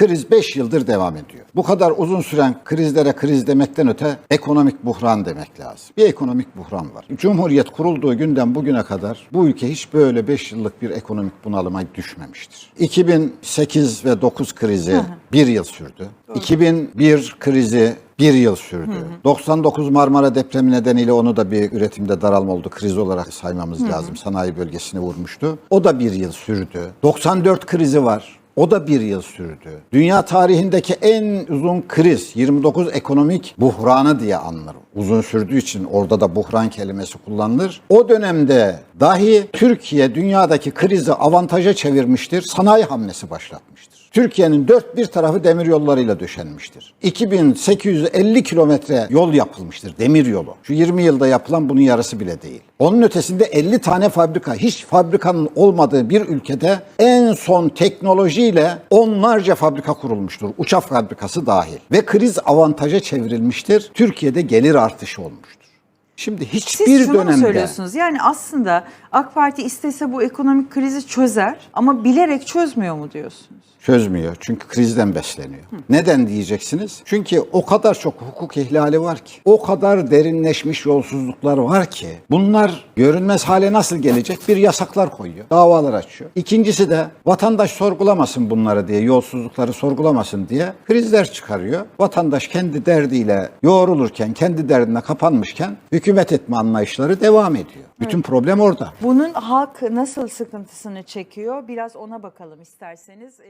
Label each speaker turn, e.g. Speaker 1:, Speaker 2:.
Speaker 1: Kriz 5 yıldır devam ediyor. Bu kadar uzun süren krizlere kriz demekten öte ekonomik buhran demek lazım. Bir ekonomik buhran var. Cumhuriyet kurulduğu günden bugüne kadar bu ülke hiç böyle 5 yıllık bir ekonomik bunalıma düşmemiştir. 2008 ve 9 krizi bir yıl sürdü. 2001 krizi bir yıl sürdü. 99 Marmara depremi nedeniyle onu da bir üretimde daralma oldu. Kriz olarak saymamız lazım. Sanayi bölgesine vurmuştu. O da bir yıl sürdü. 94 krizi var. O da bir yıl sürdü. Dünya tarihindeki en uzun kriz 29 ekonomik buhranı diye anılır. Uzun sürdüğü için orada da buhran kelimesi kullanılır. O dönemde dahi Türkiye dünyadaki krizi avantaja çevirmiştir. Sanayi hamlesi başlatmıştır. Türkiye'nin dört bir tarafı demir yollarıyla döşenmiştir. 2850 kilometre yol yapılmıştır demir yolu. Şu 20 yılda yapılan bunun yarısı bile değil. Onun ötesinde 50 tane fabrika, hiç fabrikanın olmadığı bir ülkede en son teknolojiyle onlarca fabrika kurulmuştur. Uçak fabrikası dahil. Ve kriz avantaja çevrilmiştir. Türkiye'de gelir artışı olmuştur. Şimdi
Speaker 2: Siz
Speaker 1: hiçbir
Speaker 2: şunu mu
Speaker 1: dönemde
Speaker 2: söylüyorsunuz? Yani aslında AK Parti istese bu ekonomik krizi çözer ama bilerek çözmüyor mu diyorsunuz?
Speaker 1: Çözmüyor. Çünkü krizden besleniyor. Neden diyeceksiniz? Çünkü o kadar çok hukuk ihlali var ki, o kadar derinleşmiş yolsuzluklar var ki, bunlar görünmez hale nasıl gelecek? Bir yasaklar koyuyor, davalar açıyor. İkincisi de vatandaş sorgulamasın bunları diye, yolsuzlukları sorgulamasın diye krizler çıkarıyor. Vatandaş kendi derdiyle yoğrulurken, kendi derdine kapanmışken hükümet etme anlayışları devam ediyor. Bütün problem orada.
Speaker 2: Bunun halk nasıl sıkıntısını çekiyor? Biraz ona bakalım isterseniz.